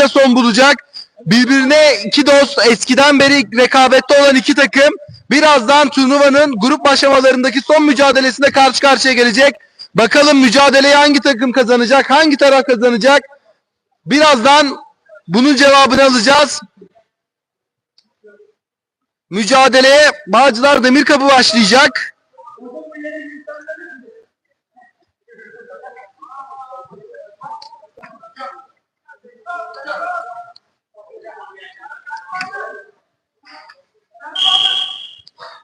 rekabetiyle son bulacak. Birbirine iki dost eskiden beri rekabette olan iki takım birazdan turnuvanın grup aşamalarındaki son mücadelesinde karşı karşıya gelecek. Bakalım mücadeleyi hangi takım kazanacak, hangi taraf kazanacak? Birazdan bunun cevabını alacağız. Mücadeleye Bağcılar Demirkapı başlayacak.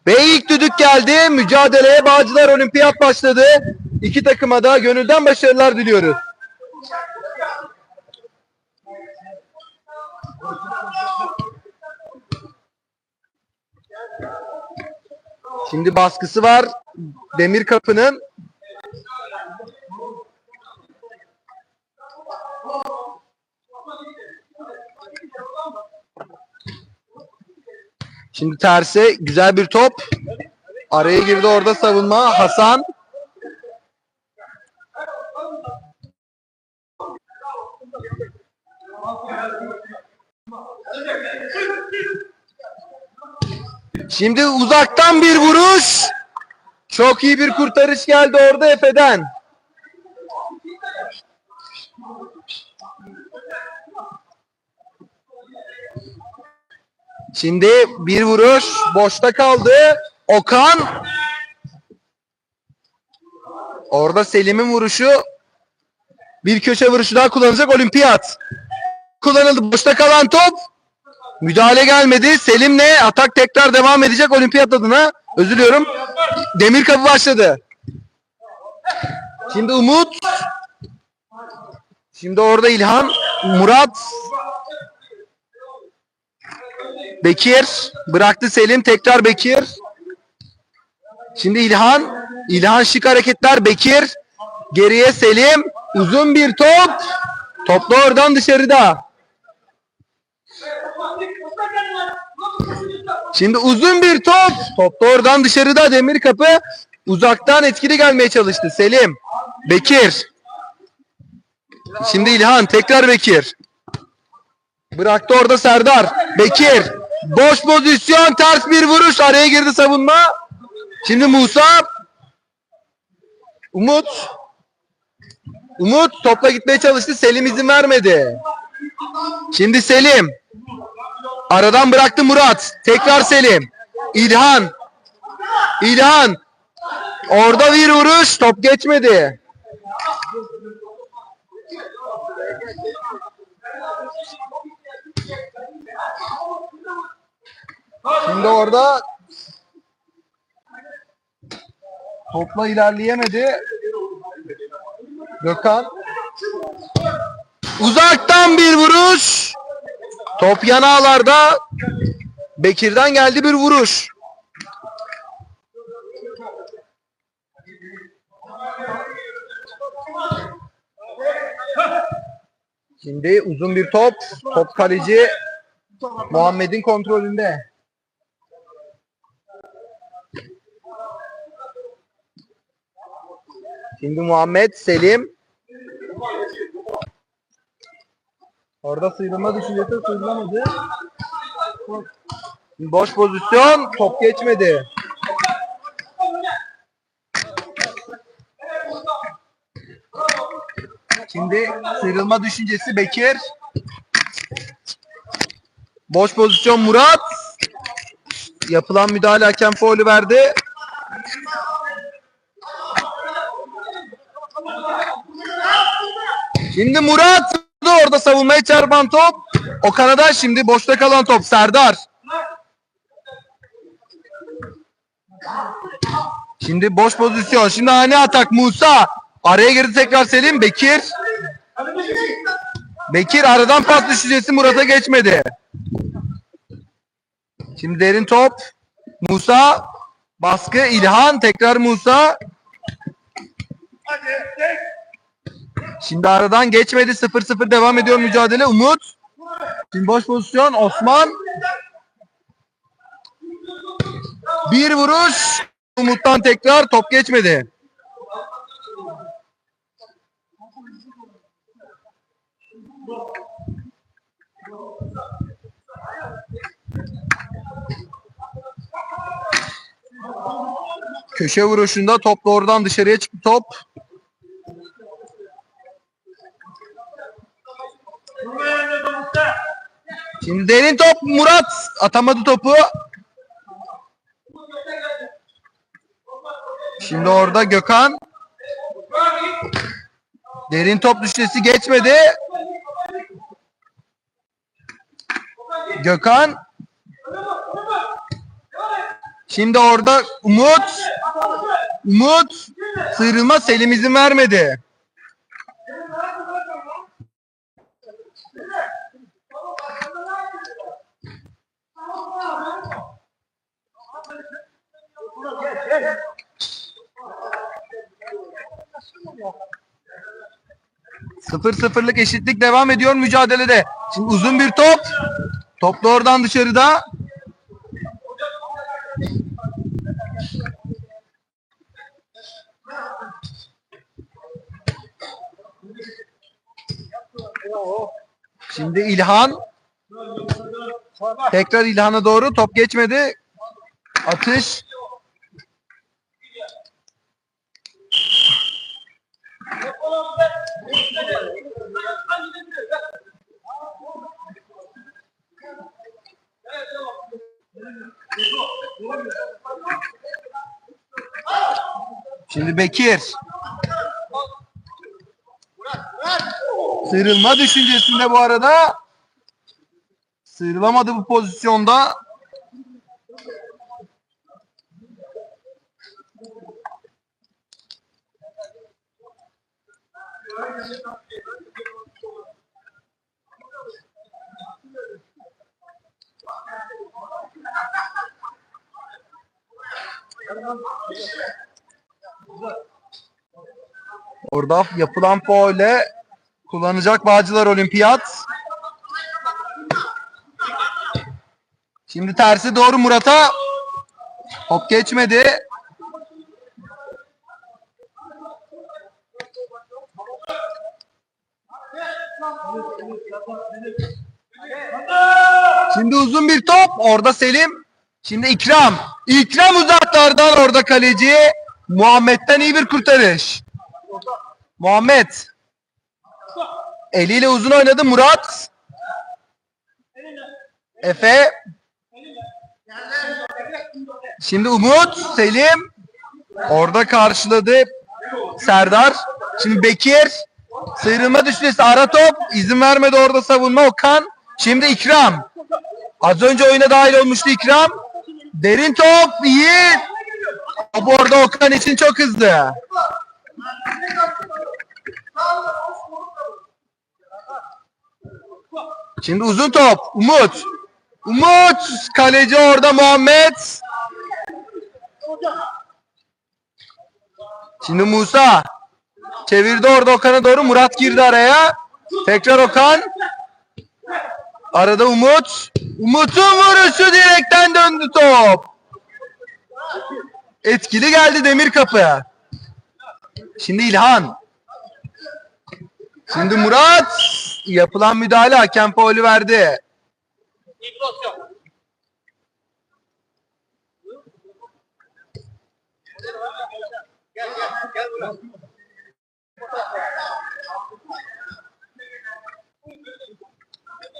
Ve ilk düdük geldi. Mücadeleye Bağcılar Olimpiyat başladı. İki takıma da gönülden başarılar diliyoruz. Şimdi baskısı var Demir Kapı'nın. Şimdi terse güzel bir top. Araya girdi orada savunma. Hasan. Şimdi uzaktan bir vuruş. Çok iyi bir kurtarış geldi orada Efe'den. Şimdi bir vuruş boşta kaldı. Okan. Orada Selim'in vuruşu. Bir köşe vuruşu daha kullanacak olimpiyat. Kullanıldı. Boşta kalan top. Müdahale gelmedi. Selim'le atak tekrar devam edecek olimpiyat adına. Özür diliyorum. Demir kapı başladı. Şimdi Umut. Şimdi orada İlhan. Murat. Bekir. Bıraktı Selim. Tekrar Bekir. Şimdi İlhan. İlhan şık hareketler. Bekir. Geriye Selim. Uzun bir top. Topla oradan dışarıda. Şimdi uzun bir top. Top da oradan dışarıda demir kapı. Uzaktan etkili gelmeye çalıştı. Selim. Bekir. Şimdi İlhan. Tekrar Bekir. Bıraktı orada Serdar. Bekir. Boş pozisyon. Ters bir vuruş. Araya girdi savunma. Şimdi Musa. Umut. Umut topla gitmeye çalıştı. Selim izin vermedi. Şimdi Selim. Aradan bıraktı Murat. Tekrar Selim. İlhan. İlhan. Orada bir vuruş. Top geçmedi. Şimdi orada topla ilerleyemedi. Gökhan. Uzaktan bir vuruş. Top yan ağlarda. Bekir'den geldi bir vuruş. Şimdi uzun bir top. Top kaleci Muhammed'in kontrolünde. Şimdi Muhammed, Selim. Orada sıyrılma düşüncesi sıyrılamadı. Boş pozisyon, top geçmedi. Şimdi sıyrılma düşüncesi Bekir. Boş pozisyon Murat. Yapılan müdahale hakem faulü verdi. Şimdi Murat orada savunmaya çarpan top. O kanada şimdi boşta kalan top Serdar. Şimdi boş pozisyon. Şimdi ani atak Musa. Araya girdi tekrar Selim. Bekir. Bekir aradan pas düşüncesi Murat'a geçmedi. Şimdi derin top. Musa. Baskı İlhan. Tekrar Musa. Şimdi aradan geçmedi. 0-0 devam ediyor mücadele. Umut. Şimdi boş pozisyon. Osman. Bir vuruş. Umut'tan tekrar top geçmedi. Köşe vuruşunda top doğrudan dışarıya çıktı top. Şimdi derin top Murat atamadı topu. Şimdi orada Gökhan. Derin top düşesi geçmedi. Gökhan. Şimdi orada Umut. Umut. Sıyrılma Selim izin vermedi. Sıfır sıfırlık eşitlik devam ediyor mücadelede. Şimdi uzun bir top. Top doğrudan dışarıda. Şimdi İlhan. Tekrar İlhan'a doğru top geçmedi. Atış. Şimdi Bekir. Sıyrılma düşüncesinde bu arada. Sıyrılamadı bu pozisyonda. Orada yapılan faulle kullanacak Bağcılar Olimpiyat. Şimdi tersi doğru Murat'a. Hop geçmedi. Şimdi uzun bir top. Orada Selim. Şimdi İkram. İkram uzaklardan orada kaleci. Muhammed'den iyi bir kurtarış. Muhammed. Eliyle uzun oynadı Murat. Efe. Şimdi Umut, Selim. Orada karşıladı Serdar. Şimdi Bekir. Sıyrılma düşüncesi ara top. İzin vermedi orada savunma Okan. Şimdi İkram. Az önce oyuna dahil olmuştu İkram. Derin top. iyi. Bu arada Okan için çok hızlı. Şimdi uzun top. Umut. Umut. Kaleci orada Muhammed. Şimdi Musa. Çevirdi orada Okan'a doğru. Murat girdi araya. Tekrar Okan. Arada Umut. Umut'un vuruşu direkten döndü top. Etkili geldi Demir Kapı. Şimdi İlhan. Şimdi Murat. Yapılan müdahale hakem faulü verdi.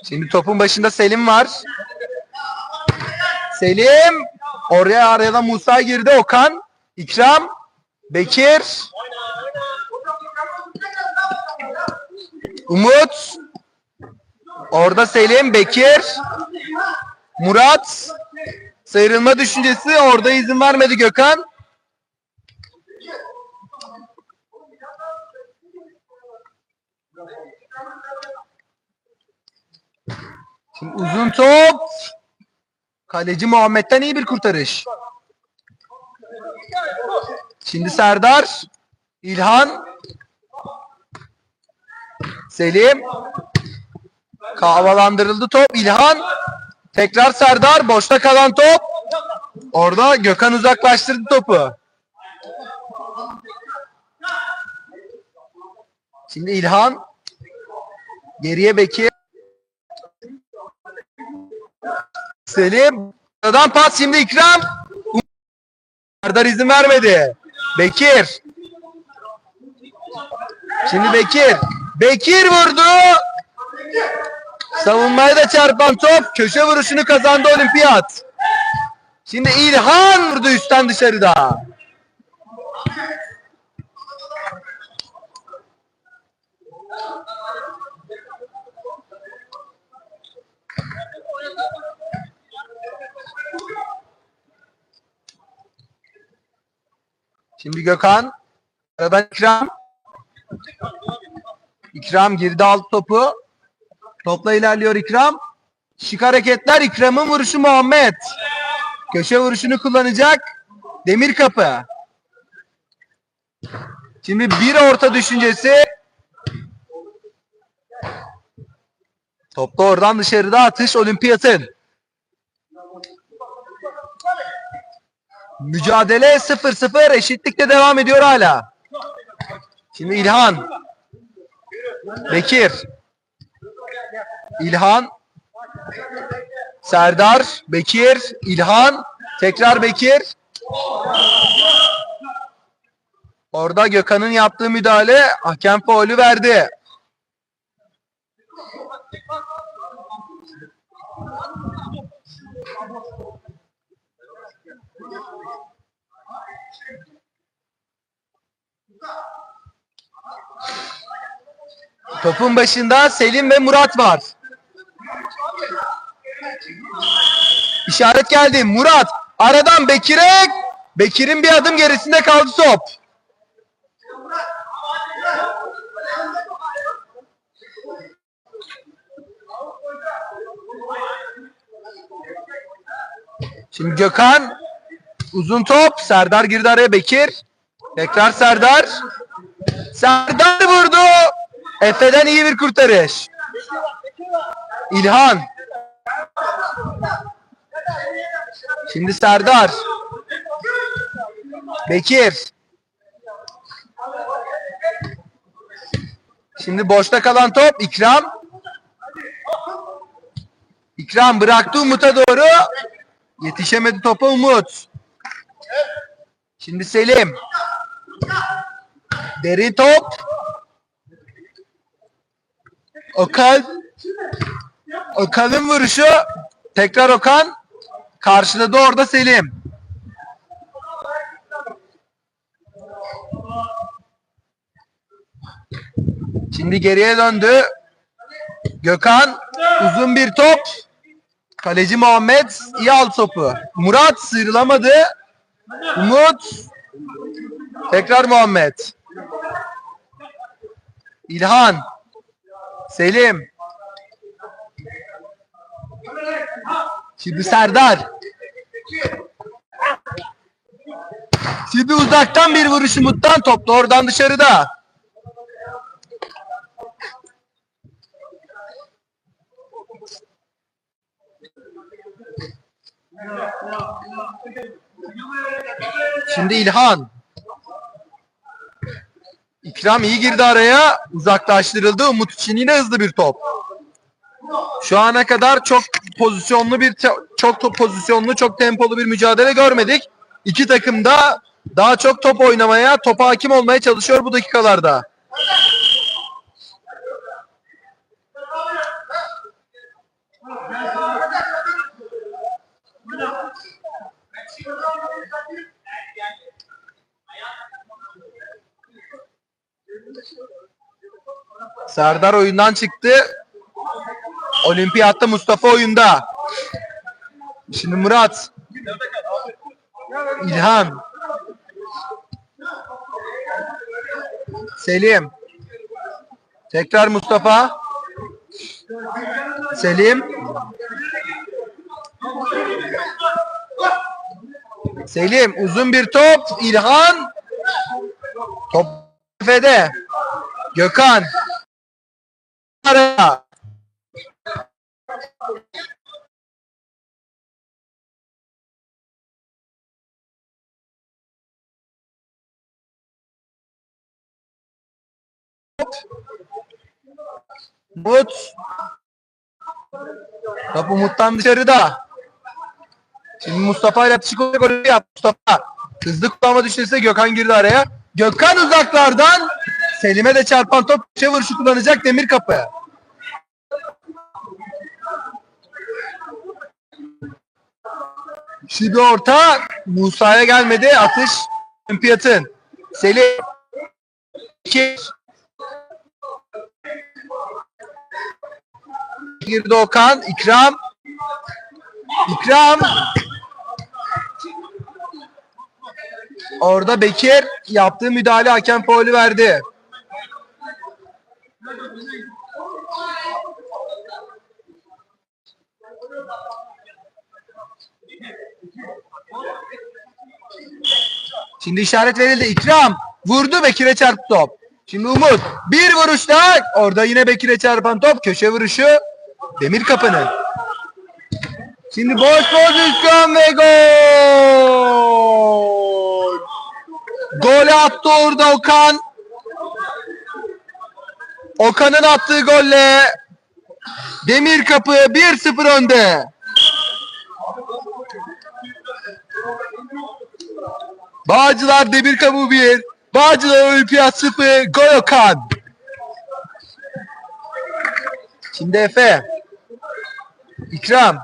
Şimdi topun başında Selim var. Selim. Oraya araya da Musa girdi. Okan. İkram. Bekir. Umut. Orada Selim, Bekir, Murat. Sıyrılma düşüncesi orada izin vermedi Gökhan. Şimdi uzun top. Kaleci Muhammed'den iyi bir kurtarış. Şimdi Serdar, İlhan, Selim. Havalandırıldı top. İlhan. Tekrar Serdar. Boşta kalan top. Orada Gökhan uzaklaştırdı topu. Şimdi İlhan. Geriye Bekir. Selim. Aradan pas şimdi İkram. Serdar izin vermedi. Bekir. Şimdi Bekir. Bekir vurdu. Savunmaya da çarpan top köşe vuruşunu kazandı Olimpiyat. Şimdi İlhan vurdu üstten dışarıda. Şimdi Gökhan. Aradan İkram. İkram girdi aldı topu. Topla ilerliyor İkram. Şık hareketler İkram'ın vuruşu Muhammed. Köşe vuruşunu kullanacak. Demir kapı. Şimdi bir orta düşüncesi. Topla oradan dışarıda atış olimpiyatın. Mücadele 0-0 eşitlikte devam ediyor hala. Şimdi İlhan. Bekir. İlhan. Serdar. Bekir. İlhan. Tekrar Bekir. Orada Gökhan'ın yaptığı müdahale hakem faulü verdi. Topun başında Selim ve Murat var. İşaret geldi. Murat aradan Bekir'e Bekir'in bir adım gerisinde kaldı top. Şimdi Gökhan uzun top. Serdar girdi araya Bekir. Tekrar Serdar. Serdar vurdu. Efe'den iyi bir kurtarış. İlhan. Şimdi Serdar. Bekir. Şimdi boşta kalan top İkram. İkram bıraktı Umut'a doğru. Yetişemedi topa Umut. Şimdi Selim. Derin top. Okan. Okan'ın vuruşu. Tekrar Okan. Karşıladı orada Selim. Şimdi geriye döndü. Gökhan uzun bir top. Kaleci Muhammed iyi aldı topu. Murat sıyrılamadı. Umut tekrar Muhammed. İlhan Selim Şimdi Serdar Şimdi uzaktan bir vuruş Umut'tan top da oradan dışarıda. Şimdi İlhan. İkram iyi girdi araya. Uzaklaştırıldı. Umut için yine hızlı bir top. Şu ana kadar çok pozisyonlu bir çok pozisyonlu, çok tempolu bir mücadele görmedik. İki takım da daha çok top oynamaya, topa hakim olmaya çalışıyor bu dakikalarda. Serdar oyundan çıktı. Olimpiyatta Mustafa oyunda. Şimdi Murat. İlhan. Selim. Tekrar Mustafa. Selim. Selim uzun bir top. İlhan. Top Fede. Gökhan. Araya. Umut. Top Umut'tan dışarıda. Şimdi Mustafa ile atışık golü yap Mustafa. Hızlı kullanma düşüncesiyle Gökhan girdi araya. Gökhan uzaklardan Selim'e de çarpan top köşe vuruşu kullanacak Demir Kapı. Şimdi orta Musa'ya gelmedi. Atış Olimpiyat'ın. Selim. İki. Girdi Okan. İkram. İkram. Orada Bekir yaptığı müdahale hakem faulü verdi. Şimdi işaret verildi. İkram vurdu Bekir'e çarptı top. Şimdi Umut bir vuruş daha. Orada yine Bekir'e çarpan top. Köşe vuruşu Demir Kapı'nın. Şimdi boş pozisyon ve gol. Gol attı orada Okan. Okan'ın attığı golle Demir Kapı 1-0 önde. Bağcılar Demir Kapı 1. Bağcılar Olimpiyat 0. Gol Okan. Şimdi Efe. İkram.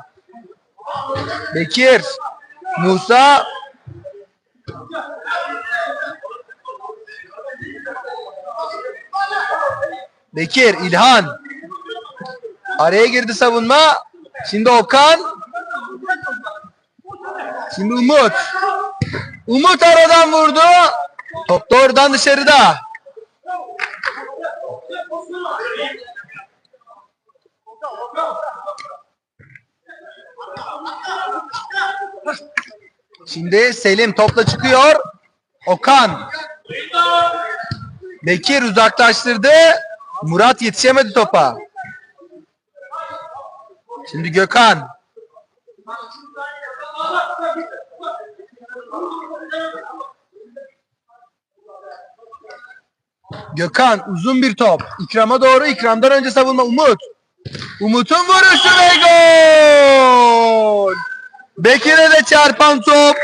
Bekir. Musa. Bekir, İlhan. Araya girdi savunma. Şimdi Okan. Şimdi Umut. Umut aradan vurdu. Top doğrudan dışarıda. Şimdi Selim topla çıkıyor. Okan. Bekir uzaklaştırdı. Murat yetişemedi topa. Şimdi Gökhan. Gökhan uzun bir top. İkram'a doğru. İkramdan önce savunma Umut. Umut'un vuruşu ve gol. Bekir'e de çarpan top.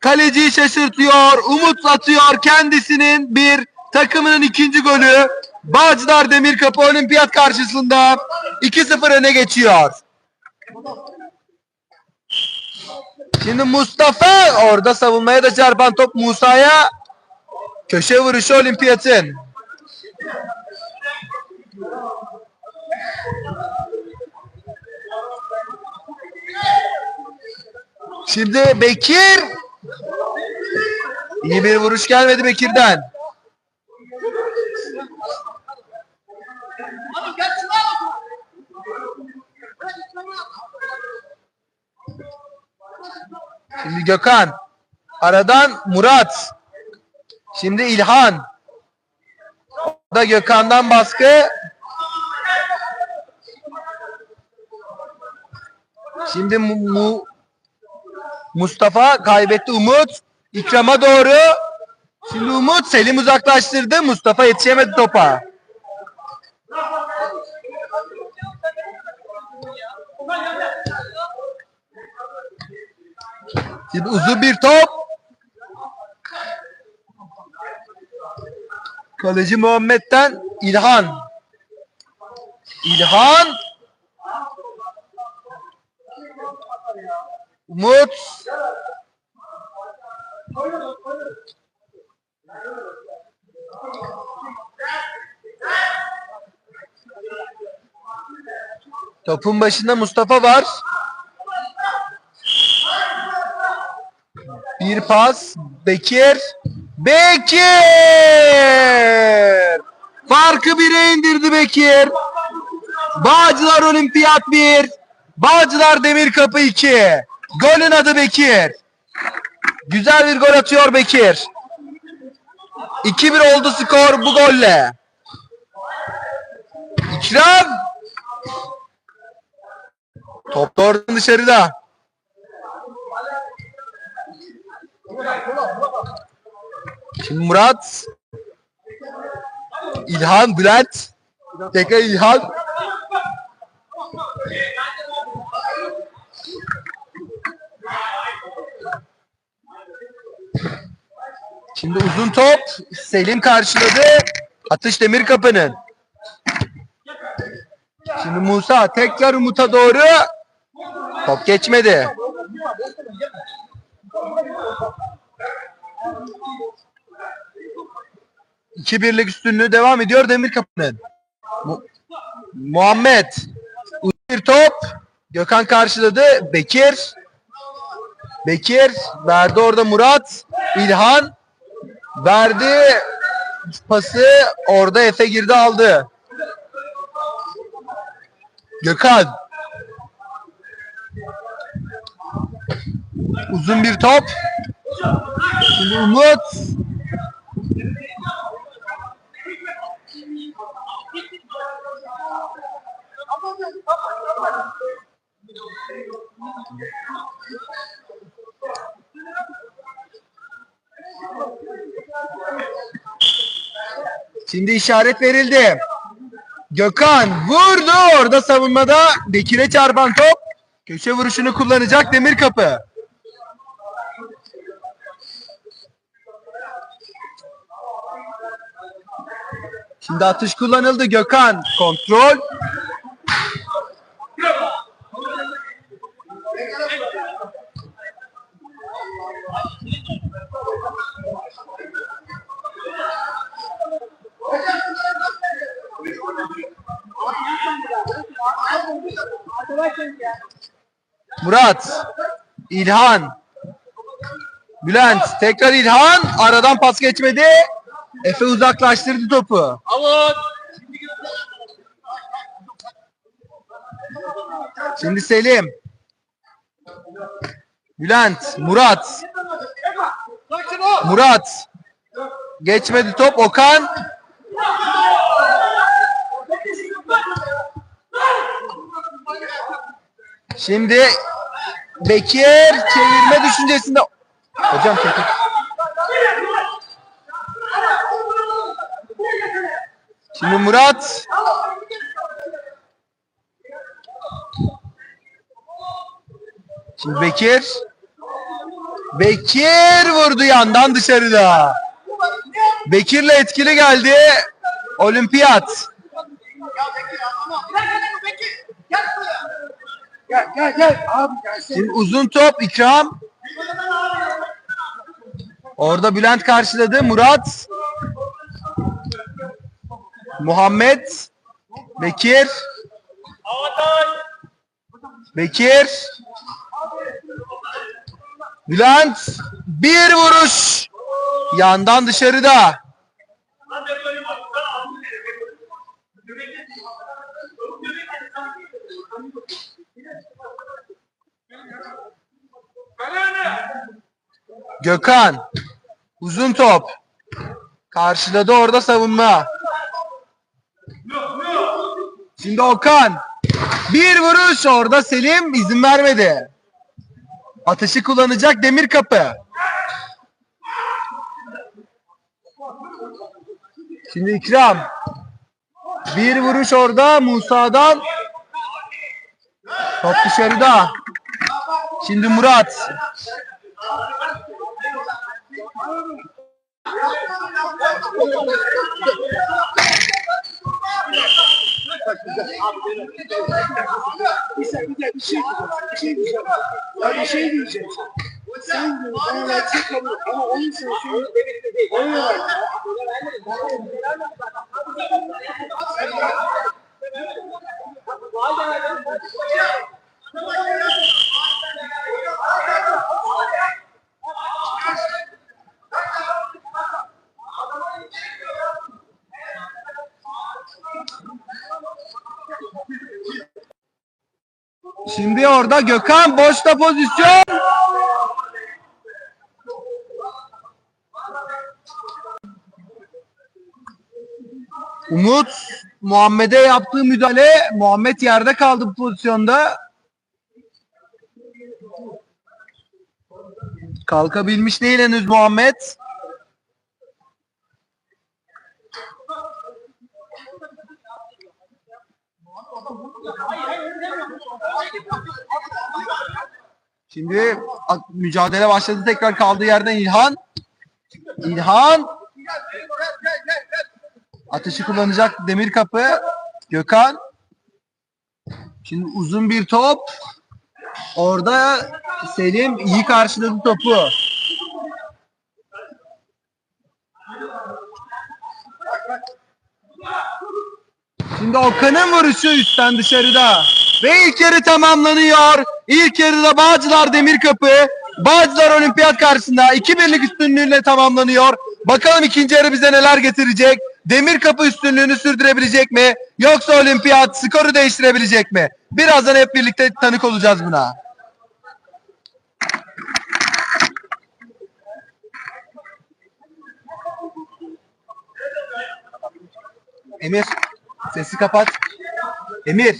Kaleciyi şaşırtıyor. Umut atıyor kendisinin bir takımının ikinci golü. Bağcılar Demirkapı Olimpiyat karşısında 2-0 öne geçiyor. Şimdi Mustafa orada savunmaya da çarpan top Musa'ya köşe vuruşu Olimpiyat'ın. Şimdi Bekir iyi bir vuruş gelmedi Bekir'den. Şimdi Gökhan. Aradan Murat. Şimdi İlhan. Da Gökhan'dan baskı. Şimdi mu, mu- Mustafa kaybetti Umut. İkram'a doğru. Şimdi Umut Selim uzaklaştırdı. Mustafa yetişemedi topa. Şimdi uzun bir top. Kaleci Muhammed'den İlhan. İlhan. Umut. Topun başında Mustafa var. Bir pas. Bekir. Bekir! Farkı bire indirdi Bekir. Bağcılar Olimpiyat 1. Bağcılar Demirkapı 2. Golün adı Bekir. Güzel bir gol atıyor Bekir. 2-1 oldu skor bu golle. İkram. Top doğrudan dışarıda. Şimdi Murat. İlhan, Bülent. Tekrar İlhan. Şimdi uzun top. Selim karşıladı. Atış demir kapının. Şimdi Musa tekrar Umut'a doğru. Top geçmedi. İki birlik üstünlüğü devam ediyor Demir Kapı'nın. Mu- Muhammed. Bir top. Gökhan karşıladı. Bekir. Bekir. Verdi orada Murat. İlhan. Verdi pası. Orada Efe girdi aldı. Gökhan. Uzun bir top. Şimdi Umut. Şimdi işaret verildi. Gökhan vurdu orada savunmada Bekir'e çarpan top. Köşe vuruşunu kullanacak Demir Kapı. Şimdi atış kullanıldı Gökhan. Kontrol. Murat. İlhan. Bülent. Tekrar İlhan. Aradan pas geçmedi. Efe uzaklaştırdı topu. Şimdi Selim. Bülent. Murat. Murat. Geçmedi top. Okan. Şimdi Bekir çevirme düşüncesinde. Hocam çekil. Şimdi Murat. Şimdi Bekir. Bekir vurdu yandan dışarıda. Bekir'le etkili geldi. Olimpiyat. Gel gel gel abi gelsene. Şimdi uzun top ikram. Orada Bülent karşıladı. Murat. Muhammed. Bekir. Bekir. Bülent. Bir vuruş. Yandan dışarıda. Gökhan. Uzun top. Karşıladı orada savunma. Şimdi Okan. Bir vuruş orada Selim izin vermedi. Atışı kullanacak Demir Kapı. Şimdi İkram. Bir vuruş orada Musa'dan. Top dışarıda. Şimdi Murat. Sen bir de bir şey diyeceğim. Bir şey diyeceğim. Ya bir şey diyeceğim. Sen diyor bana verecek kabul ama onun için şu oyun var. Şimdi orada Gökhan boşta pozisyon. Umut Muhammed'e yaptığı müdahale Muhammed yerde kaldı bu pozisyonda. Kalkabilmiş değil henüz Muhammed. Şimdi mücadele başladı tekrar kaldığı yerden İlhan. İlhan. Atışı kullanacak Demir Kapı. Gökhan. Şimdi uzun bir top. Orada Selim iyi karşıladı topu. Şimdi Okan'ın vuruşu üstten dışarıda. Ve ilk yarı tamamlanıyor. İlk yarıda Bağcılar Demirkapı. Bağcılar Olimpiyat karşısında 2-1'lik üstünlüğüyle tamamlanıyor. Bakalım ikinci yarı bize neler getirecek? Demirkapı üstünlüğünü sürdürebilecek mi? Yoksa Olimpiyat skoru değiştirebilecek mi? Birazdan hep birlikte tanık olacağız buna. Emir, sesi kapat. Emir,